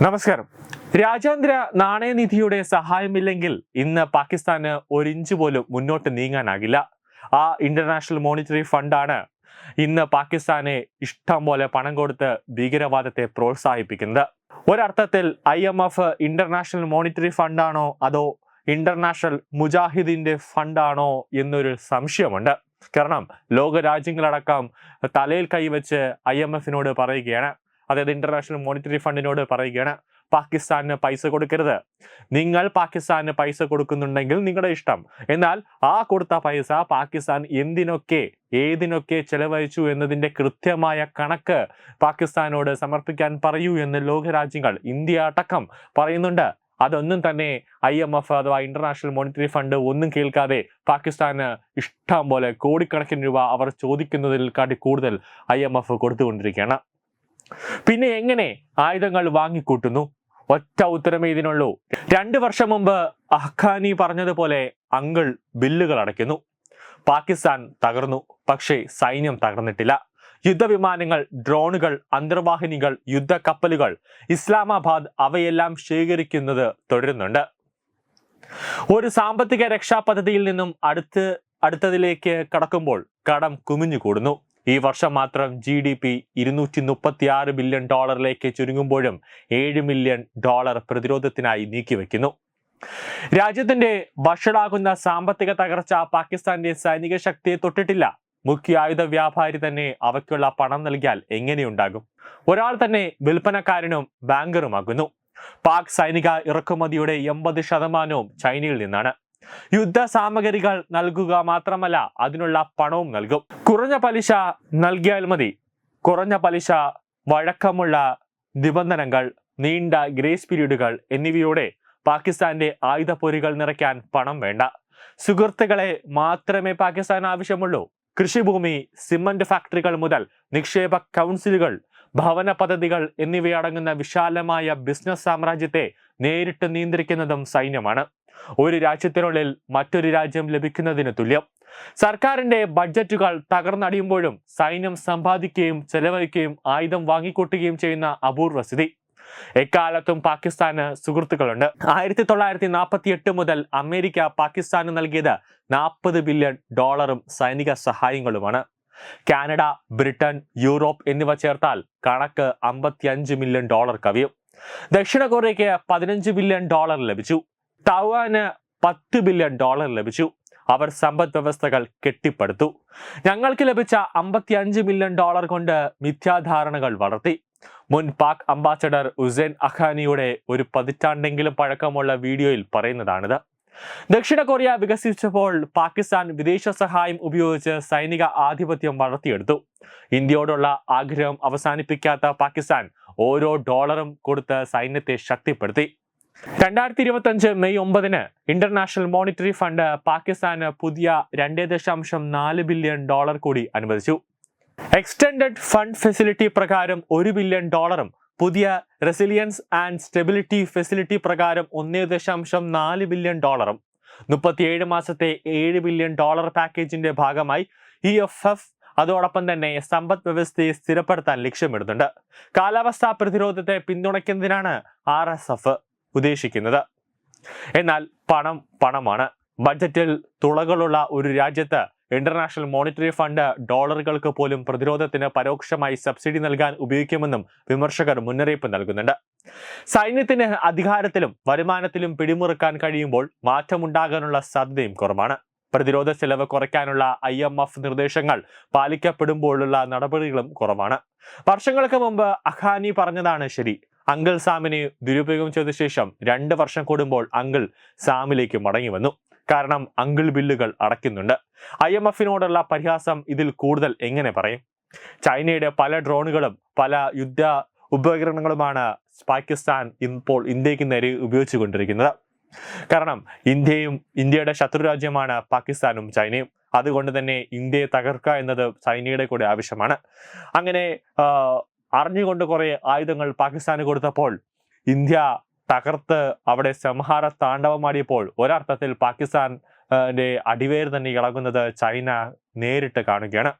നമസ്കാരം. രാജ്യാന്തര നാണയനിധിയുടെ സഹായമില്ലെങ്കിൽ ഇന്ന് പാകിസ്ഥാന് ഒരു ഇഞ്ച് പോലും മുന്നോട്ട് നീങ്ങാനാകില്ല. ആ ഇന്റർനാഷണൽ മോണിറ്ററി ഫണ്ടാണ് ഇന്ന് പാകിസ്ഥാനെ ഇഷ്ടം പോലെ പണം കൊടുത്ത് ഭീകരവാദത്തെ പ്രോത്സാഹിപ്പിക്കുന്നത്. ഒരർത്ഥത്തിൽ I M F international monetary ഫണ്ടാണോ അതോ ഇന്റർനാഷണൽ മുജാഹിദിന്റെ ഫണ്ടാണോ എന്നൊരു സംശയമുണ്ട്. കാരണം ലോക രാജ്യങ്ങളടക്കം തലയിൽ കൈവച്ച് ഐ എം എഫിനോട് പറയുകയാണ്. അതായത് ഇന്റർനാഷണൽ മോണിറ്ററി ഫണ്ടിനോട് പറയുകയാണ് പാകിസ്ഥാന് പൈസ കൊടുക്കരുത്. നിങ്ങൾ പാകിസ്ഥാന് പൈസ കൊടുക്കുന്നുണ്ടെങ്കിൽ നിങ്ങളുടെ ഇഷ്ടം. എന്നാൽ ആ കൊടുത്ത പൈസ പാകിസ്ഥാൻ എന്തിനൊക്കെ ഏതിനൊക്കെ ചെലവഴിച്ചു എന്നതിന്റെ കൃത്യമായ കണക്ക് പാകിസ്ഥാനോട് സമർപ്പിക്കാൻ പറയൂ എന്ന് ലോകരാജ്യങ്ങൾ ഇന്ത്യ അടക്കം പറയുന്നുണ്ട്. അതൊന്നും തന്നെ ഐ എം എഫ് അഥവാ ഇന്റർനാഷണൽ മോണിറ്ററി ഫണ്ട് ഒന്നും കേൾക്കാതെ പാകിസ്ഥാന് ഇഷ്ടം പോലെ കോടിക്കണക്കിന് രൂപ അവർ ചോദിക്കുന്നതിൽ കാട്ടി കൂടുതൽ ഐ എം എഫ് കൊടുത്തുകൊണ്ടിരിക്കുകയാണ്. പിന്നെ എങ്ങനെ ആയുധങ്ങൾ വാങ്ങിക്കൂട്ടുന്നു? ഒറ്റ ഉത്തരമേ ഇതിനുള്ളൂ. രണ്ട് വർഷം മുമ്പ് അഹ്ഖാനി പറഞ്ഞതുപോലെ അങ്കിൾ ബില്ലുകൾ അടയ്ക്കുന്നു. പാകിസ്ഥാൻ തകർന്നു പക്ഷേ സൈന്യം തകർന്നിട്ടില്ല. യുദ്ധവിമാനങ്ങൾ ഡ്രോണുകൾ അന്തർവാഹിനികൾ യുദ്ധക്കപ്പലുകൾ ഇസ്ലാമാബാദ് അവയെല്ലാം ശേഖരിക്കുന്നത് തുടരുന്നുണ്ട്. ഒരു സാമ്പത്തിക രക്ഷാ പദ്ധതിയിൽ നിന്നും അടുത്ത് അടുത്തതിലേക്ക് കടക്കുമ്പോൾ കടം കുമിഞ്ഞു കൂടുന്നു ഈ വർഷം മാത്രം ജി ഡി പി ഇരുന്നൂറ്റി മുപ്പത്തി ആറ് ബില്യൺ ഡോളറിലേക്ക് ചുരുങ്ങുമ്പോഴും ഏഴ് മില്യൺ ഡോളർ പ്രതിരോധത്തിനായി നീക്കിവെക്കുന്നു. രാജ്യത്തിന്റെ വഷളാകുന്ന സാമ്പത്തിക തകർച്ച പാകിസ്ഥാന്റെ സൈനിക ശക്തിയെ തൊട്ടിട്ടില്ല. മുഖ്യ ആയുധ വ്യാപാരി തന്നെ അവയ്ക്കുള്ള പണം നൽകിയാൽ എങ്ങനെയുണ്ടാകും? ഒരാൾ തന്നെ വിൽപ്പനക്കാരനും ബാങ്കറുമാകുന്നു. പാക് സൈനിക ഇറക്കുമതിയുടെ എൺപത് ശതമാനവും ചൈനയിൽ നിന്നാണ്. യുദ്ധ സാമഗ്രികൾ നൽകുക മാത്രമല്ല അതിനുള്ള പണവും നൽകും. കുറഞ്ഞ പലിശ നൽകിയാൽ മതി. കുറഞ്ഞ പലിശ വഴക്കമുള്ള നിബന്ധനകൾ നീണ്ട ഗ്രേസ് പീരീഡുകൾ എന്നിവയോടെ പാകിസ്ഥാന്റെ ആയുധപ്പൊരികൾ നിറയ്ക്കാൻ പണം വേണ്ട. സുഹൃത്തുക്കളെ മാത്രമേ പാകിസ്ഥാൻ ആവശ്യമുള്ളൂ. കൃഷിഭൂമി സിമന്റ് ഫാക്ടറികൾ മുതൽ നിക്ഷേപ കൗൺസിലുകൾ ഭവന പദ്ധതികൾ എന്നിവയടങ്ങുന്ന വിശാലമായ ബിസിനസ് സാമ്രാജ്യത്തെ നേരിട്ട് നിയന്ത്രിക്കുന്നതും സൈന്യമാണ്. ഒരു രാജ്യത്തിനുള്ളിൽ മറ്റൊരു രാജ്യം ലഭിക്കുന്നതിന് തുല്യം. സർക്കാരിന്റെ ബഡ്ജറ്റുകൾ തകർന്നടിയുമ്പോഴും സൈന്യം സമ്പാദിക്കുകയും ചെലവഴിക്കുകയും ആയുധം വാങ്ങിക്കൂട്ടുകയും ചെയ്യുന്ന അപൂർവ സ്ഥിതി. എക്കാലത്തും പാകിസ്ഥാന് സുഹൃത്തുക്കളുണ്ട്. ആയിരത്തി തൊള്ളായിരത്തി നാൽപ്പത്തി എട്ട് മുതൽ അമേരിക്ക പാകിസ്ഥാന് നൽകിയത് നാൽപ്പത് ബില്യൺ ഡോളറും സൈനിക സഹായങ്ങളുമാണ്. കാനഡ ബ്രിട്ടൻ യൂറോപ്പ് എന്നിവ ചേർത്താൽ കണക്ക് അമ്പത്തിയഞ്ച് മില്യൺ ഡോളർ കവിയും. ദക്ഷിണ കൊറിയയ്ക്ക് പതിനഞ്ച് ബില്യൺ ഡോളർ ലഭിച്ചു. തവാന് പത്ത് ബില്യൺ ഡോളർ ലഭിച്ചു. അവർ സമ്പദ് വ്യവസ്ഥകൾ കെട്ടിപ്പടുത്തു. ഞങ്ങൾക്ക് ലഭിച്ച അമ്പത്തി അഞ്ച് മില്യൺ ഡോളർ കൊണ്ട് മിഥ്യാധാരണകൾ വളർത്തി. മുൻ പാക് അംബാസഡർ ഉസൈൻ അഖാനിയുടെ ഒരു പതിറ്റാണ്ടെങ്കിലും പഴക്കമുള്ള വീഡിയോയിൽ പറയുന്നതാണിത്. ദക്ഷിണ കൊറിയ വികസിച്ചപ്പോൾ പാകിസ്ഥാൻ വിദേശ സഹായം ഉപയോഗിച്ച് സൈനിക ആധിപത്യം വളർത്തിയെടുത്തു. ഇന്ത്യയോടുള്ള ആഗ്രഹം അവസാനിപ്പിക്കാത്ത പാകിസ്ഥാൻ ഓരോ ഡോളറും കൊടുത്ത് സൈന്യത്തെ ശക്തിപ്പെടുത്തി. രണ്ടായിരത്തി ഇരുപത്തി അഞ്ച് മെയ് ഒമ്പതിന് ഇന്റർനാഷണൽ മോണിറ്ററി ഫണ്ട് പാകിസ്ഥാന് പുതിയ രണ്ടേ ദശാംശം നാല് ബില്യൺ ഡോളർ കൂടി അനുവദിച്ചു. എക്സ്റ്റൻഡഡ് ഫണ്ട് ഫെസിലിറ്റി പ്രകാരം ഒരു ബില്യൺ ഡോളറും പുതിയ റെസിലിയൻസ് ആൻഡ് സ്റ്റെബിലിറ്റി ഫെസിലിറ്റി പ്രകാരം ഒന്നേ ദശാംശം നാല് ബില്യൺ ഡോളറും മുപ്പത്തിയേഴ് മാസത്തെ ഏഴ് ബില്യൺ ഡോളർ പാക്കേജിന്റെ ഭാഗമായി ഇ എഫ് എഫ് അതോടൊപ്പം തന്നെ സമ്പദ് വ്യവസ്ഥയെ സ്ഥിരപ്പെടുത്താൻ ലക്ഷ്യമിടുന്നുണ്ട്. കാലാവസ്ഥാ പ്രതിരോധത്തെ പിന്തുണയ്ക്കുന്നതിനാണ് ആർ എസ് എഫ്. ഉദ്ദേശിക്കുന്നത്. എന്നാൽ പണം പണമാണ്. ബഡ്ജറ്റിൽ തുളകളുള്ള ഒരു രാജ്യത്ത് ഇന്റർനാഷണൽ മോണിറ്ററി ഫണ്ട് ഡോളറുകൾക്ക് പോലും പ്രതിരോധത്തിന് പരോക്ഷമായി സബ്സിഡി നൽകാൻ ഉപയോഗിക്കുമെന്നും വിമർശകർ മുന്നറിയിപ്പ് നൽകുന്നുണ്ട്. സൈന്യത്തിന് അധികാരത്തിലും വരുമാനത്തിലും പിടിമുറുക്കാൻ കഴിയുമ്പോൾ മാറ്റമുണ്ടാകാനുള്ള സാധ്യതയും കുറവാണ്. പ്രതിരോധ ചെലവ് കുറയ്ക്കാനുള്ള ഐ എം എഫ് നിർദ്ദേശങ്ങൾ പാലിക്കപ്പെടുമ്പോഴുള്ള നടപടികളും കുറവാണ്. വർഷങ്ങൾക്ക് മുമ്പ് അഖാനി പറഞ്ഞതാണ് ശരി. അങ്കിൾ സാമിനെ ദുരുപയോഗം ചെയ്ത ശേഷം രണ്ട് വർഷം കൂടുമ്പോൾ അങ്കിൾ സാമിലേക്ക് മടങ്ങി വന്നു. കാരണം അങ്കിൾ ബില്ലുകൾ അടയ്ക്കുന്നുണ്ട്. ഐ എം എഫിനോടുള്ള പരിഹാസം ഇതിൽ കൂടുതൽ എങ്ങനെ പറയും? ചൈനയുടെ പല ഡ്രോണുകളും പല യുദ്ധ ഉപകരണങ്ങളുമാണ് പാകിസ്ഥാൻ ഇപ്പോൾ ഇന്ത്യയ്ക്ക് നേരെ ഉപയോഗിച്ചുകൊണ്ടിരിക്കുന്നത് കാരണം ഇന്ത്യയും ഇന്ത്യയുടെ ശത്രു രാജ്യമാണ് പാകിസ്ഥാനും ചൈനയും. അതുകൊണ്ട് തന്നെ ഇന്ത്യയെ തകർക്കുക എന്നത് ചൈനയുടെ കൂടെ ആവശ്യമാണ്. അങ്ങനെ അറിഞ്ഞുകൊണ്ട് കുറെ ആയുധങ്ങൾ പാകിസ്ഥാന് കൊടുത്തപ്പോൾ ഇന്ത്യ തകർത്ത് അവിടെ സംഹാര താണ്ഡവമാടിയപ്പോൾ ഒരർത്ഥത്തിൽ പാകിസ്ഥാൻ ആ, അടിവേര് തന്നെ ഇളകുന്നത് ചൈന നേരിട്ട് കാണുകയാണ്.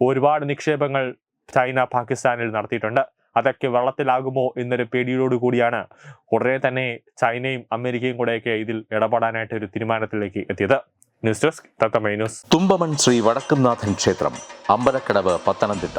ഒരുപാട് നിക്ഷേപങ്ങൾ ചൈന പാകിസ്ഥാനിൽ നടത്തിയിട്ടുണ്ട്. അതൊക്കെ വെള്ളത്തിലാകുമോ എന്നൊരു പേടിയോട് കൂടിയാണ് ഉടനെ തന്നെ ചൈനയും അമേരിക്കയും കൂടെയൊക്കെ ഇതിൽ ഇടപെടാനായിട്ട് ഒരു തീരുമാനത്തിലേക്ക് എത്തിയത്. ന്യൂസ് ഡെസ്ക് തത്തമൈ ന്യൂസ്. തുമ്പമൺ ശ്രീ വടക്കുംനാഥൻ ക്ഷേത്രം അമ്പലക്കടവ് പത്തനംതിട്ട.